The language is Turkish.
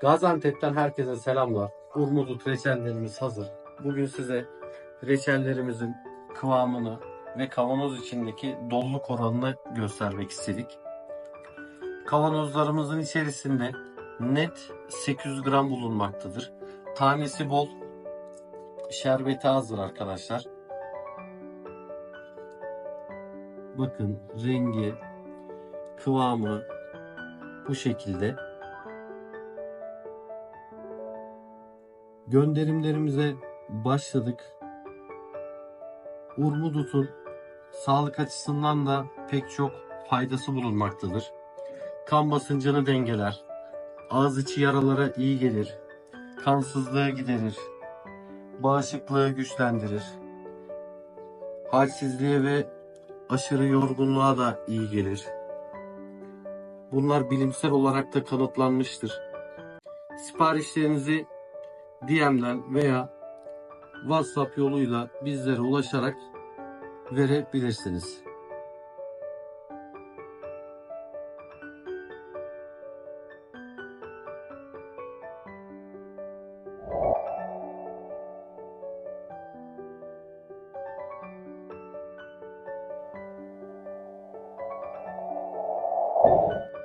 Gaziantep'ten herkese selamlar. Urmudut reçellerimiz hazır. Bugün size reçellerimizin kıvamını ve kavanoz içindeki doluluk oranını göstermek istedik. Kavanozlarımızın içerisinde net 800 gram bulunmaktadır. Tanesi bol, şerbeti azdır arkadaşlar. Bakın rengi, kıvamı bu şekilde. Gönderimlerimize başladık. Urmudut'un sağlık açısından da pek çok faydası bulunmaktadır. Kan basıncını dengeler. Ağız içi yaralara iyi gelir. Kansızlığı giderir. Bağışıklığı güçlendirir. Halsizliğe ve aşırı yorgunluğa da iyi gelir. Bunlar bilimsel olarak da kanıtlanmıştır. Siparişlerinizi DM'den veya WhatsApp yoluyla bizlere ulaşarak verebilirsiniz.